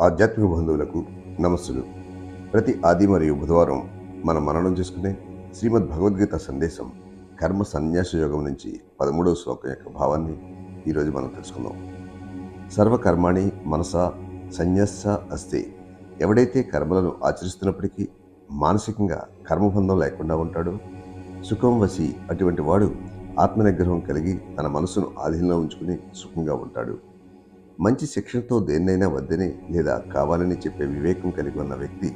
ఆధ్యాత్మిక బంధువులకు నమస్సులు. ప్రతి ఆది మరియు బుధవారం మనం మననం చేసుకునే శ్రీమద్ భగవద్గీత సందేశం కర్మ సన్యాస యోగం నుంచి పదమూడవ శ్లోకం యొక్క భావాన్ని ఈరోజు మనం తెలుసుకుందాం. సర్వకర్మాణి మనస సన్యాస అస్తే. ఎవడైతే కర్మలను ఆచరిస్తున్నప్పటికీ మానసికంగా కర్మబంధం లేకుండా ఉంటాడో సుఖం వసి అటువంటి వాడు ఆత్మనిగ్రహం కలిగి తన మనసును ఆధీనంలో ఉంచుకుని సుఖంగా ఉంటాడు. మంచి శిక్షణతో దేన్నైనా వద్దని లేదా కావాలని చెప్పే వివేకం కలిగి ఉన్న వ్యక్తి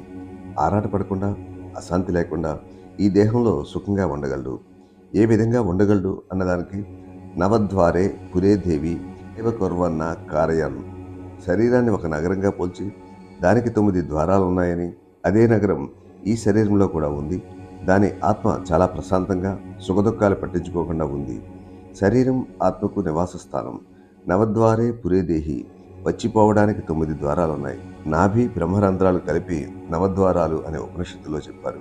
ఆరాటపడకుండా అశాంతి లేకుండా ఈ దేహంలో సుఖంగా ఉండగలడు. ఏ విధంగా ఉండగలడు అన్నదానికి నవద్వారే పురేదేవి ఏవ కొర్వన్న కారయాన్. శరీరాన్ని ఒక నగరంగా పోల్చి దానికి తొమ్మిది ద్వారాలు ఉన్నాయని అదే నగరం ఈ శరీరంలో కూడా ఉంది. దాని ఆత్మ చాలా ప్రశాంతంగా సుఖదుఖాలు పట్టించుకోకుండా ఉంది. శరీరం ఆత్మకు నివాస స్థానం నవద్వారే పురేదేహి వచ్చిపోవడానికి తొమ్మిది ద్వారాలున్నాయి. నాభి బ్రహ్మరంధ్రాలు కలిపి నవద్వారాలు అనే ఉపనిషత్తులో చెప్పారు.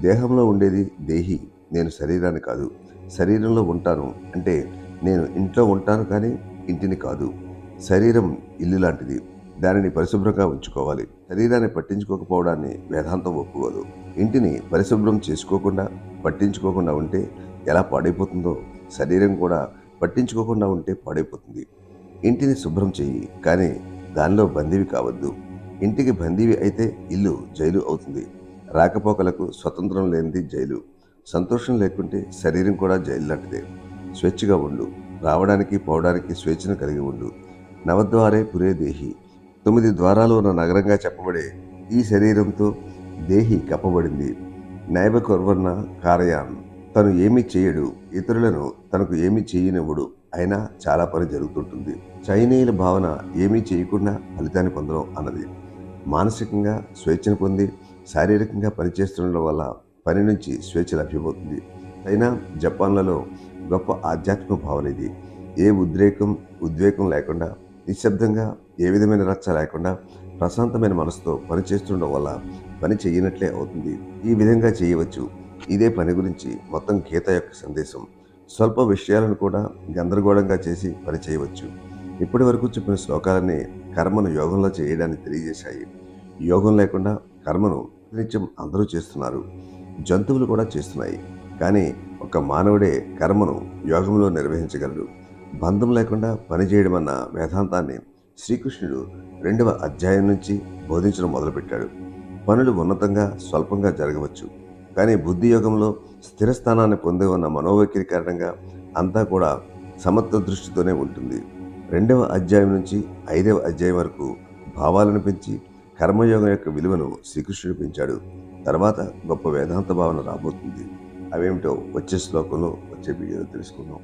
దేహంలో ఉండేది దేహి నేను శరీరాన్ని కాదు. శరీరంలో ఉంటాను అంటే నేను ఇంట్లో ఉంటాను కానీ ఇంటిని కాదు. శరీరం ఇల్లు లాంటిది. దానిని పరిశుభ్రంగా ఉంచుకోవాలి. శరీరాన్ని పట్టించుకోకపోవడాన్ని వేదాంతం ఒప్పుకోదు. ఇంటిని పరిశుభ్రం చేసుకోకుండా పట్టించుకోకుండా ఉంటే ఎలా పాడైపోతుందో శరీరం కూడా పట్టించుకోకుండా ఉంటే పాడైపోతుంది. ఇంటిని శుభ్రం చెయ్యి కానీ దానిలో బందీవి కావద్దు. ఇంటికి బందీవి అయితే ఇల్లు జైలు అవుతుంది. రాకపోకలకు స్వతంత్రం లేనిది జైలు. సంతోషం లేకుంటే శరీరం కూడా జైలు లాంటిదే. స్వేచ్ఛగా ఉండు. రావడానికి పోవడానికి స్వేచ్ఛను కలిగి ఉండు. నవద్వారే పురే దేహి. తొమ్మిది ద్వారాలు ఉన్న నగరంగా చెప్పబడే ఈ శరీరంతో దేహి కప్పబడింది. నైబ కొర్వర్ణ కారయాన్. తను ఏమీ చేయడు ఇతరులను తనకు ఏమీ చేయనివ్వడు అయినా చాలా పని జరుగుతుంటుంది. చైనీయుల భావన ఏమీ చేయకుండా ఫలితాన్ని పొందడం అన్నది. మానసికంగా స్వేచ్ఛను పొంది శారీరకంగా పనిచేస్తుండడం వల్ల పని నుంచి స్వేచ్ఛ లభ్యమవుతుంది చైనా జపాన్లలో గొప్ప ఆధ్యాత్మిక భావన ఇది. ఏ ఉద్రేకం ఉద్వేగం లేకుండా నిశ్శబ్దంగా ఏ విధమైన రచ్చ లేకుండా ప్రశాంతమైన మనసుతో పని చేస్తుండడం వల్ల పని చేయనట్లే అవుతుంది. ఈ విధంగా చేయవచ్చు. ఇదే పని గురించి మొత్తం గీత యొక్క సందేశం. స్వల్ప విషయాలను కూడా గందరగోళంగా చేసి పని చేయవచ్చు. ఇప్పటి వరకు చెప్పిన శ్లోకాలన్నీ కర్మను యోగంలో చేయడానికి తెలియజేశాయి. యోగం లేకుండా కర్మను నిత్యం అందరూ చేస్తున్నారు. జంతువులు కూడా చేస్తున్నాయి. కానీ ఒక మానవుడే కర్మను యోగంలో నిర్వహించగలడు. బంధం లేకుండా పనిచేయడం అన్న వేదాంతాన్ని శ్రీకృష్ణుడు రెండవ అధ్యాయం నుంచి బోధించడం మొదలుపెట్టాడు. పనులు ఉన్నతంగా స్వల్పంగా జరగవచ్చు. కానీ బుద్ధి యోగంలో స్థిరస్థానాన్ని పొందే ఉన్న మనోవైఖరి కారణంగా అంతా కూడా సమత్వ దృష్టితోనే ఉంటుంది. రెండవ అధ్యాయం నుంచి ఐదవ అధ్యాయం వరకు భావాలను పెంచి కర్మయోగం యొక్క విలువను శ్రీకృష్ణుడు పెంచాడు. తర్వాత గొప్ప వేదాంత భావన రాబోతుంది. అవేమిటో వచ్చే శ్లోకంలో వచ్చే వీడియోలో తెలుసుకుందాం.